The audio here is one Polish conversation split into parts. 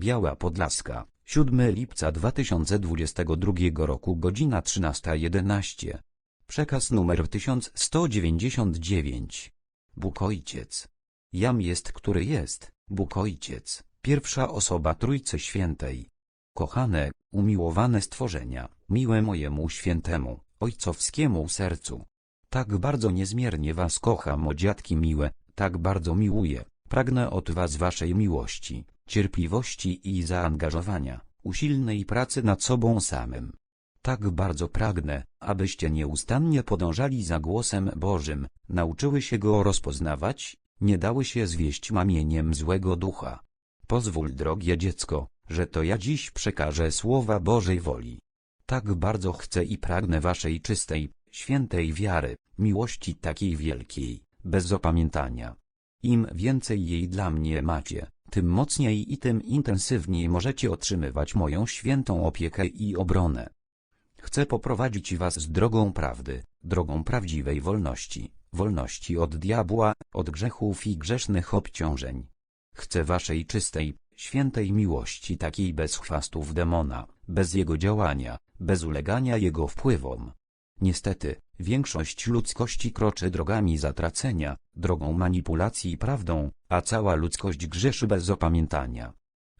Biała Podlaska, 7 lipca 2022 roku godzina 13.11. Przekaz numer 1199. Bóg Ojciec. Jam jest, który jest, Bóg Ojciec, pierwsza osoba Trójcy Świętej. Kochane, umiłowane stworzenia, miłe mojemu świętemu, ojcowskiemu sercu. Tak bardzo niezmiernie was kocham, o dziadki miłe, tak bardzo miłuję, pragnę od was waszej miłości, cierpliwości i zaangażowania, usilnej pracy nad sobą samym. Tak bardzo pragnę, abyście nieustannie podążali za głosem Bożym, nauczyły się go rozpoznawać, nie dały się zwieść mamieniem złego ducha. Pozwól, drogie dziecko, że to ja dziś przekażę słowa Bożej woli. Tak bardzo chcę i pragnę waszej czystej, świętej wiary, miłości takiej wielkiej, bez opamiętania. Im więcej jej dla mnie macie, tym mocniej i tym intensywniej możecie otrzymywać moją świętą opiekę i obronę. Chcę poprowadzić was z drogą prawdy, drogą prawdziwej wolności, wolności od diabła, od grzechów i grzesznych obciążeń. Chcę waszej czystej, świętej miłości takiej bez chwastów demona, bez jego działania, bez ulegania jego wpływom. Niestety, większość ludzkości kroczy drogami zatracenia, drogą manipulacji prawdą, a cała ludzkość grzeszy bez opamiętania.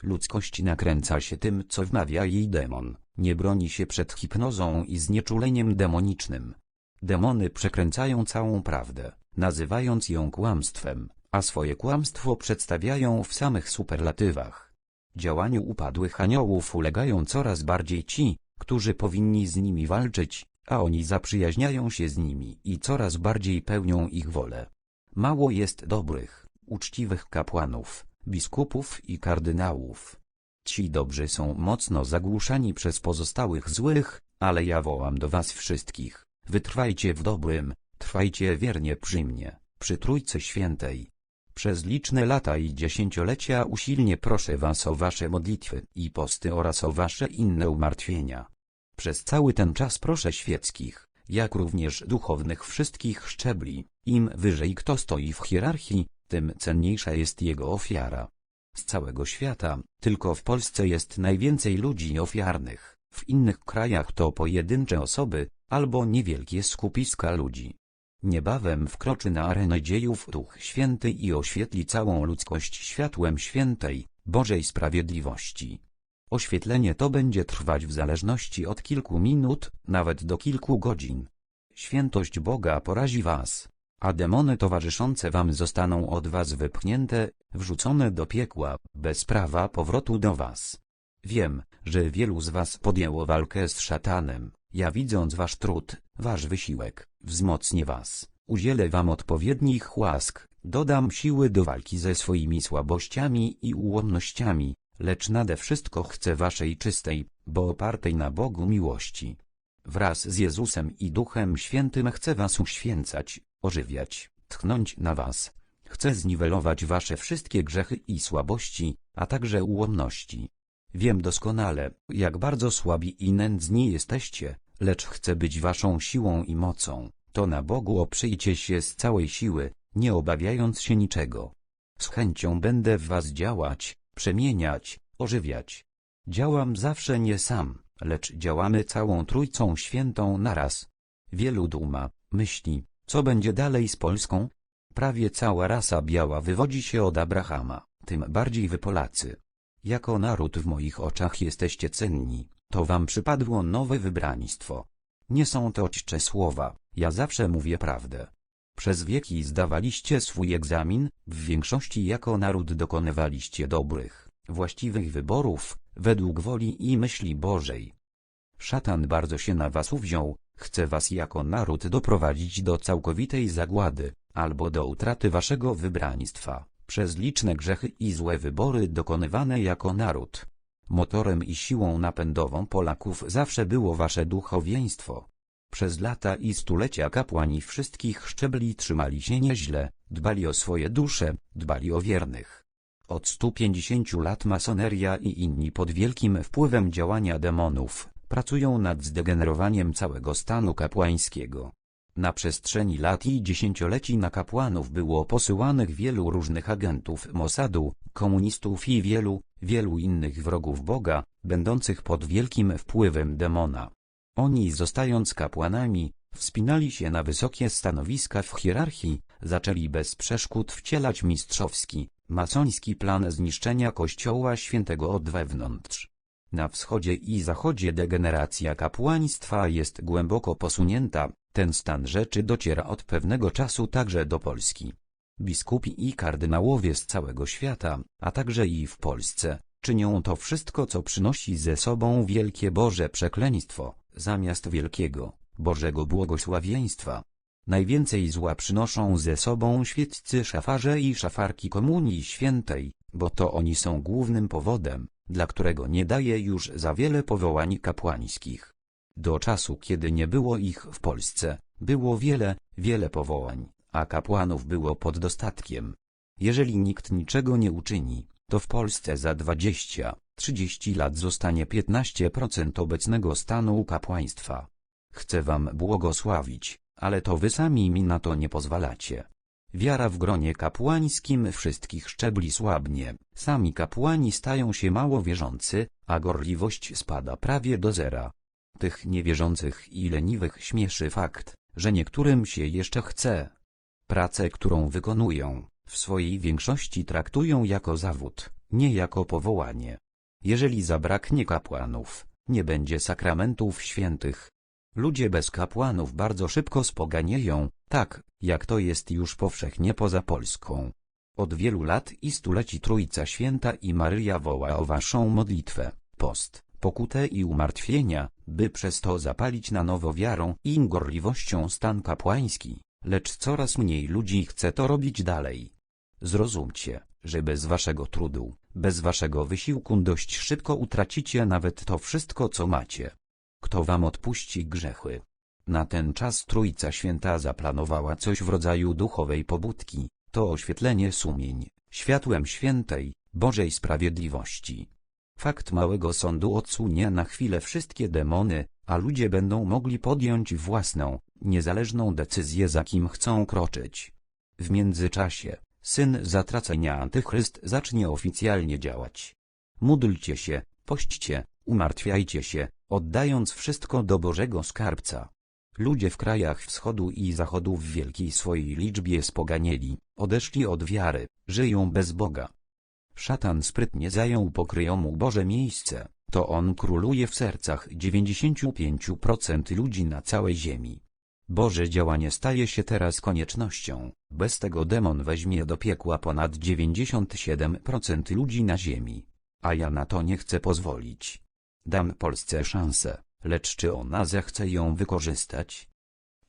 Ludzkość nakręca się tym, co wmawia jej demon, nie broni się przed hipnozą i znieczuleniem demonicznym. Demony przekręcają całą prawdę, nazywając ją kłamstwem, a swoje kłamstwo przedstawiają w samych superlatywach. Działaniu upadłych aniołów ulegają coraz bardziej ci, którzy powinni z nimi walczyć, a oni zaprzyjaźniają się z nimi i coraz bardziej pełnią ich wolę. Mało jest dobrych, uczciwych kapłanów, biskupów i kardynałów. Ci dobrzy są mocno zagłuszani przez pozostałych złych, ale ja wołam do was wszystkich, wytrwajcie w dobrym, trwajcie wiernie przy mnie, przy Trójcy Świętej. Przez liczne lata i dziesięciolecia usilnie proszę was o wasze modlitwy i posty oraz o wasze inne umartwienia. Przez cały ten czas proszę świeckich, jak również duchownych wszystkich szczebli, im wyżej kto stoi w hierarchii, tym cenniejsza jest jego ofiara. Z całego świata, tylko w Polsce jest najwięcej ludzi ofiarnych, w innych krajach to pojedyncze osoby, albo niewielkie skupiska ludzi. Niebawem wkroczy na arenę dziejów Duch Święty i oświetli całą ludzkość światłem świętej, Bożej Sprawiedliwości. Oświetlenie to będzie trwać w zależności od kilku minut, nawet do kilku godzin. Świętość Boga porazi was, a demony towarzyszące wam zostaną od was wypchnięte, wrzucone do piekła, bez prawa powrotu do was. Wiem, że wielu z was podjęło walkę z szatanem, ja widząc wasz trud, wasz wysiłek, wzmocnię was, udzielę wam odpowiednich łask, dodam siły do walki ze swoimi słabościami i ułomnościami, lecz nade wszystko chcę waszej czystej, bo opartej na Bogu miłości. Wraz z Jezusem i Duchem Świętym chcę was uświęcać, ożywiać, tchnąć na was. Chcę zniwelować wasze wszystkie grzechy i słabości, a także ułomności. Wiem doskonale, jak bardzo słabi i nędzni jesteście, lecz chcę być waszą siłą i mocą. To na Bogu oprzyjcie się z całej siły, nie obawiając się niczego. Z chęcią będę w was działać, przemieniać, ożywiać. Działam zawsze nie sam, lecz działamy całą Trójcą Świętą naraz. Wielu duma, myśli, co będzie dalej z Polską? Prawie cała rasa biała wywodzi się od Abrahama, tym bardziej wy Polacy. Jako naród w moich oczach jesteście cenni, to wam przypadło nowe wybraństwo. Nie są to czcze słowa, ja zawsze mówię prawdę. Przez wieki zdawaliście swój egzamin, w większości jako naród dokonywaliście dobrych, właściwych wyborów, według woli i myśli Bożej. Szatan bardzo się na was uwziął, chce was jako naród doprowadzić do całkowitej zagłady, albo do utraty waszego wybraństwa, przez liczne grzechy i złe wybory dokonywane jako naród. Motorem i siłą napędową Polaków zawsze było wasze duchowieństwo. Przez lata i stulecia kapłani wszystkich szczebli trzymali się nieźle, dbali o swoje dusze, dbali o wiernych. Od 150 lat masoneria i inni pod wielkim wpływem działania demonów, pracują nad zdegenerowaniem całego stanu kapłańskiego. Na przestrzeni lat i dziesięcioleci na kapłanów było posyłanych wielu różnych agentów Mossadu, komunistów i wielu, wielu innych wrogów Boga, będących pod wielkim wpływem demona. Oni zostając kapłanami, wspinali się na wysokie stanowiska w hierarchii, zaczęli bez przeszkód wcielać mistrzowski, masoński plan zniszczenia Kościoła Świętego od wewnątrz. Na wschodzie i zachodzie degeneracja kapłaństwa jest głęboko posunięta, ten stan rzeczy dociera od pewnego czasu także do Polski. Biskupi i kardynałowie z całego świata, a także i w Polsce, czynią to wszystko co przynosi ze sobą wielkie Boże przekleństwo, zamiast wielkiego, Bożego błogosławieństwa. Najwięcej zła przynoszą ze sobą świeccy szafarze i szafarki Komunii Świętej, bo to oni są głównym powodem, dla którego nie daje już za wiele powołań kapłańskich. Do czasu kiedy nie było ich w Polsce, było wiele, wiele powołań, a kapłanów było pod dostatkiem. Jeżeli nikt niczego nie uczyni, to w Polsce za 20-30 lat zostanie 15% obecnego stanu kapłaństwa. Chcę wam błogosławić, ale to wy sami mi na to nie pozwalacie. Wiara w gronie kapłańskim wszystkich szczebli słabnie, sami kapłani stają się mało wierzący, a gorliwość spada prawie do zera. Tych niewierzących i leniwych śmieszy fakt, że niektórym się jeszcze chce. Pracę, którą wykonują, w swojej większości traktują jako zawód, nie jako powołanie. Jeżeli zabraknie kapłanów, nie będzie sakramentów świętych. Ludzie bez kapłanów bardzo szybko spoganieją, tak, jak to jest już powszechnie poza Polską. Od wielu lat i stuleci Trójca Święta i Maryja woła o waszą modlitwę, post, pokutę i umartwienia, by przez to zapalić na nowo wiarą i gorliwością stan kapłański, lecz coraz mniej ludzi chce to robić dalej. Zrozumcie, że bez waszego trudu, bez waszego wysiłku dość szybko utracicie nawet to wszystko co macie. Kto wam odpuści grzechy? Na ten czas Trójca Święta zaplanowała coś w rodzaju duchowej pobudki, to oświetlenie sumień, światłem świętej, Bożej Sprawiedliwości. Fakt małego sądu odsunie na chwilę wszystkie demony, a ludzie będą mogli podjąć własną, niezależną decyzję za kim chcą kroczyć. W międzyczasie, syn zatracenia Antychryst zacznie oficjalnie działać. Módlcie się, pośćcie, umartwiajcie się, oddając wszystko do Bożego Skarbca. Ludzie w krajach wschodu i zachodu w wielkiej swojej liczbie spoganieli, odeszli od wiary, żyją bez Boga. Szatan sprytnie zajął pokryjomu Boże miejsce, to on króluje w sercach 95% ludzi na całej ziemi. Boże działanie staje się teraz koniecznością, bez tego demon weźmie do piekła ponad 97% ludzi na ziemi. A ja na to nie chcę pozwolić. Dam Polsce szansę, lecz czy ona zechce ją wykorzystać?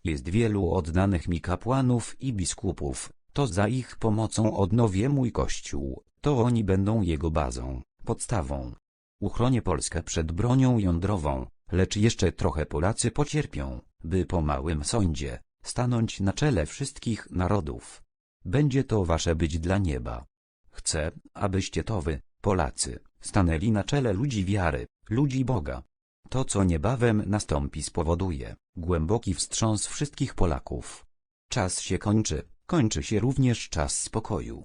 Jest wielu oddanych mi kapłanów i biskupów, to za ich pomocą odnowię mój kościół, to oni będą jego bazą, podstawą. Uchronię Polskę przed bronią jądrową, lecz jeszcze trochę Polacy pocierpią, by po małym sądzie, stanąć na czele wszystkich narodów. Będzie to wasze być dla nieba. Chcę, abyście to wy, Polacy, stanęli na czele ludzi wiary, ludzi Boga. To co niebawem nastąpi spowoduje głęboki wstrząs wszystkich Polaków. Czas się kończy, kończy się również czas spokoju.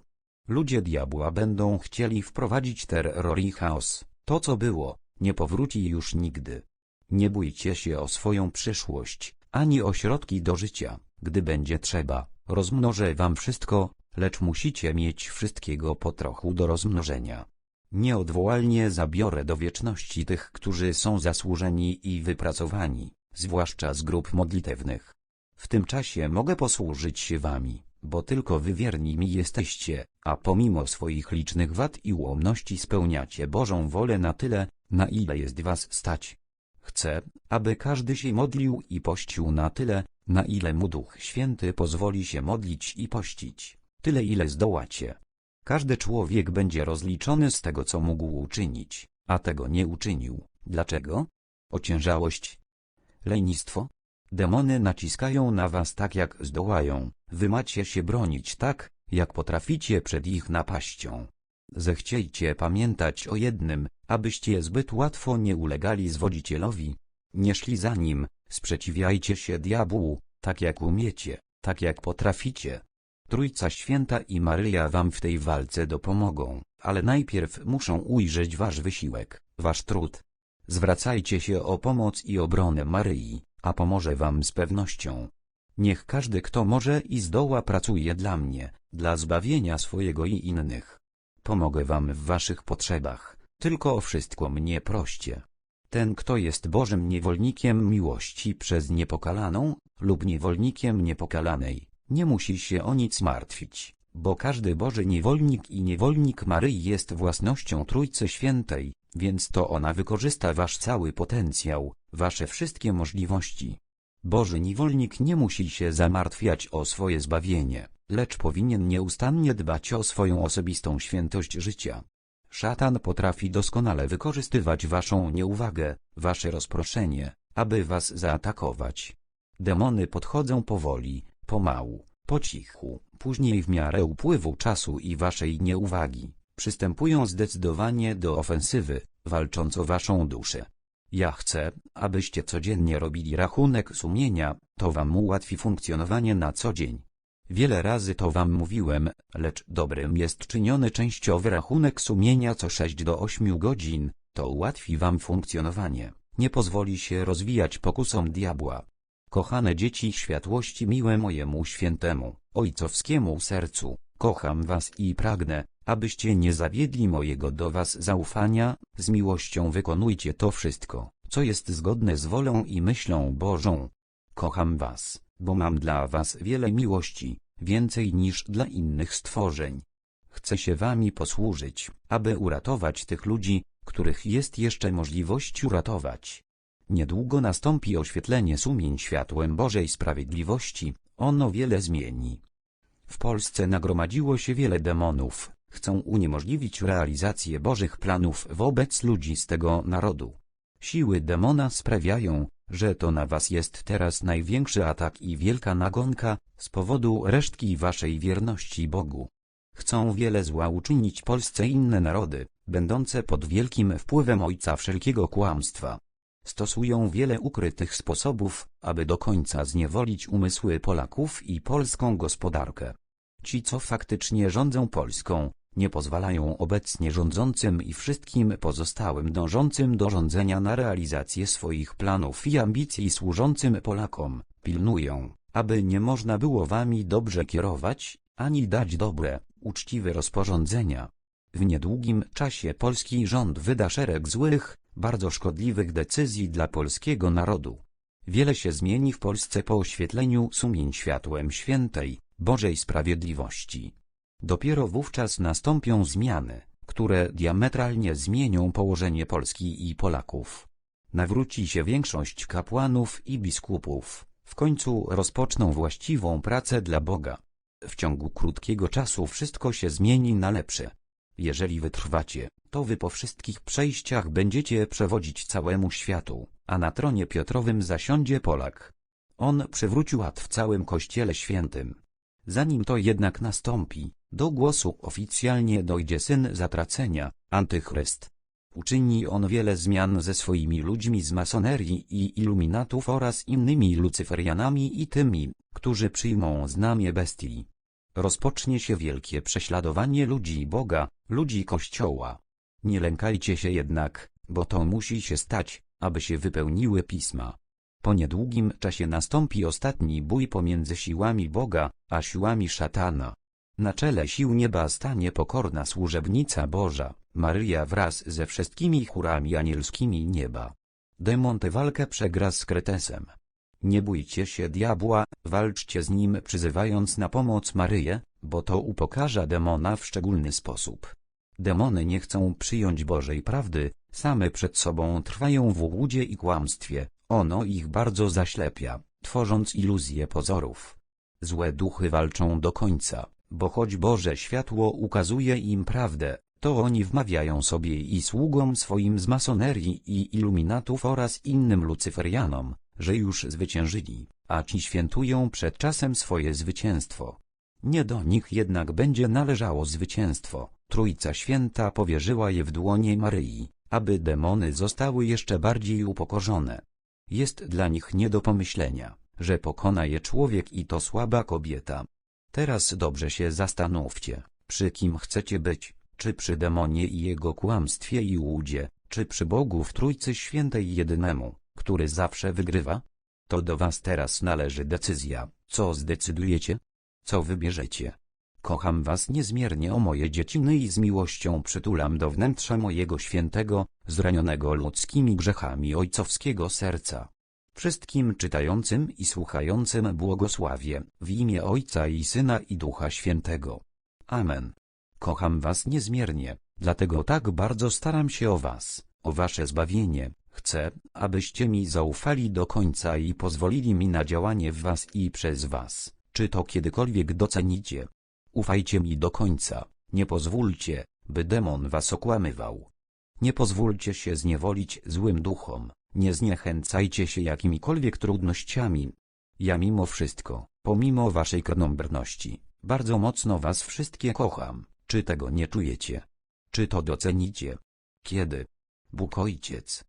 Ludzie diabła będą chcieli wprowadzić terror i chaos. To co było, nie powróci już nigdy. Nie bójcie się o swoją przyszłość, ani o środki do życia, gdy będzie trzeba. Rozmnożę wam wszystko, lecz musicie mieć wszystkiego po trochu do rozmnożenia. Nieodwołalnie zabiorę do wieczności tych, którzy są zasłużeni i wypracowani, zwłaszcza z grup modlitewnych. W tym czasie mogę posłużyć się wami, bo tylko wy wierni mi jesteście, a pomimo swoich licznych wad i ułomności spełniacie Bożą wolę na tyle, na ile jest was stać. Chcę, aby każdy się modlił i pościł na tyle, na ile mu Duch Święty pozwoli się modlić i pościć, tyle ile zdołacie. Każdy człowiek będzie rozliczony z tego co mógł uczynić, a tego nie uczynił. Dlaczego? Ociężałość. Lenistwo. Demony naciskają na was tak jak zdołają, wy macie się bronić tak, jak potraficie przed ich napaścią. Zechciejcie pamiętać o jednym, abyście zbyt łatwo nie ulegali zwodzicielowi. Nie szli za nim, sprzeciwiajcie się diabłu, tak jak umiecie, tak jak potraficie. Trójca Święta i Maryja wam w tej walce dopomogą, ale najpierw muszą ujrzeć wasz wysiłek, wasz trud. Zwracajcie się o pomoc i obronę Maryi, a pomoże wam z pewnością. Niech każdy kto może i zdoła pracuje dla mnie, dla zbawienia swojego i innych. Pomogę wam w waszych potrzebach, tylko o wszystko mnie proście. Ten kto jest Bożym niewolnikiem miłości przez niepokalaną, lub niewolnikiem niepokalanej, nie musi się o nic martwić, bo każdy Boży niewolnik i niewolnik Maryi jest własnością Trójcy Świętej, więc to ona wykorzysta wasz cały potencjał, wasze wszystkie możliwości. Boży niewolnik nie musi się zamartwiać o swoje zbawienie, lecz powinien nieustannie dbać o swoją osobistą świętość życia. Szatan potrafi doskonale wykorzystywać waszą nieuwagę, wasze rozproszenie, aby was zaatakować. Demony podchodzą powoli, pomału, po cichu, później w miarę upływu czasu i waszej nieuwagi, przystępują zdecydowanie do ofensywy, walcząc o waszą duszę. Ja chcę, abyście codziennie robili rachunek sumienia, to wam ułatwi funkcjonowanie na co dzień. Wiele razy to wam mówiłem, lecz dobrym jest czyniony częściowy rachunek sumienia co 6 do 8 godzin, to ułatwi wam funkcjonowanie, nie pozwoli się rozwijać pokusom diabła. Kochane dzieci światłości miłe mojemu świętemu, ojcowskiemu sercu, kocham was i pragnę, abyście nie zawiedli mojego do was zaufania, z miłością wykonujcie to wszystko, co jest zgodne z wolą i myślą Bożą. Kocham was, bo mam dla was wiele miłości, więcej niż dla innych stworzeń. Chcę się wami posłużyć, aby uratować tych ludzi, których jest jeszcze możliwość uratować. Niedługo nastąpi oświetlenie sumień światłem Bożej Sprawiedliwości, ono wiele zmieni. W Polsce nagromadziło się wiele demonów, chcą uniemożliwić realizację Bożych planów wobec ludzi z tego narodu. Siły demona sprawiają, że to na was jest teraz największy atak i wielka nagonka, z powodu resztki waszej wierności Bogu. Chcą wiele zła uczynić Polsce inne narody, będące pod wielkim wpływem ojca wszelkiego kłamstwa. Stosują wiele ukrytych sposobów, aby do końca zniewolić umysły Polaków i polską gospodarkę. Ci co faktycznie rządzą Polską, nie pozwalają obecnie rządzącym i wszystkim pozostałym dążącym do rządzenia na realizację swoich planów i ambicji służącym Polakom, pilnują, aby nie można było wami dobrze kierować, ani dać dobre, uczciwe rozporządzenia. W niedługim czasie polski rząd wyda szereg złych, bardzo szkodliwych decyzji dla polskiego narodu. Wiele się zmieni w Polsce po oświetleniu sumień światłem świętej, Bożej Sprawiedliwości. Dopiero wówczas nastąpią zmiany, które diametralnie zmienią położenie Polski i Polaków. Nawróci się większość kapłanów i biskupów, w końcu rozpoczną właściwą pracę dla Boga. W ciągu krótkiego czasu wszystko się zmieni na lepsze. Jeżeli wytrwacie, to wy po wszystkich przejściach będziecie przewodzić całemu światu, a na tronie Piotrowym zasiądzie Polak. On przywrócił ład w całym Kościele Świętym. Zanim to jednak nastąpi, do głosu oficjalnie dojdzie syn zatracenia, antychryst. Uczyni on wiele zmian ze swoimi ludźmi z masonerii i iluminatów oraz innymi lucyferianami i tymi, którzy przyjmą znamie bestii. Rozpocznie się wielkie prześladowanie ludzi Boga, ludzi Kościoła. Nie lękajcie się jednak, bo to musi się stać, aby się wypełniły pisma. Po niedługim czasie nastąpi ostatni bój pomiędzy siłami Boga, a siłami szatana. Na czele sił nieba stanie pokorna służebnica Boża, Maryja wraz ze wszystkimi chórami anielskimi nieba. Demon tę walkę przegra z Kretesem. Nie bójcie się diabła, walczcie z nim przyzywając na pomoc Maryję, bo to upokarza demona w szczególny sposób. Demony nie chcą przyjąć Bożej prawdy, same przed sobą trwają w łudzie i kłamstwie, ono ich bardzo zaślepia, tworząc iluzje pozorów. Złe duchy walczą do końca, bo choć Boże światło ukazuje im prawdę, to oni wmawiają sobie i sługom swoim z masonerii i iluminatów oraz innym lucyferianom, że już zwyciężyli, a ci świętują przed czasem swoje zwycięstwo. Nie do nich jednak będzie należało zwycięstwo, Trójca Święta powierzyła je w dłonie Maryi, aby demony zostały jeszcze bardziej upokorzone. Jest dla nich nie do pomyślenia, że pokona je człowiek i to słaba kobieta. Teraz dobrze się zastanówcie, przy kim chcecie być, czy przy demonie i jego kłamstwie i łudzie, czy przy Bogu w Trójcy Świętej jedynemu, który zawsze wygrywa? To do was teraz należy decyzja, co zdecydujecie? Co wybierzecie? Kocham was niezmiernie o moje dzieciny i z miłością przytulam do wnętrza mojego świętego, zranionego ludzkimi grzechami ojcowskiego serca. Wszystkim czytającym i słuchającym błogosławię, w imię Ojca i Syna i Ducha Świętego. Amen. Kocham was niezmiernie, dlatego tak bardzo staram się o was, o wasze zbawienie. Chcę, abyście mi zaufali do końca i pozwolili mi na działanie w was i przez was, czy to kiedykolwiek docenicie. Ufajcie mi do końca, nie pozwólcie, by demon was okłamywał. Nie pozwólcie się zniewolić złym duchom, nie zniechęcajcie się jakimikolwiek trudnościami. Ja mimo wszystko, pomimo waszej krnąbrności, bardzo mocno was wszystkie kocham, czy tego nie czujecie? Czy to docenicie? Kiedy? Bóg Ojciec,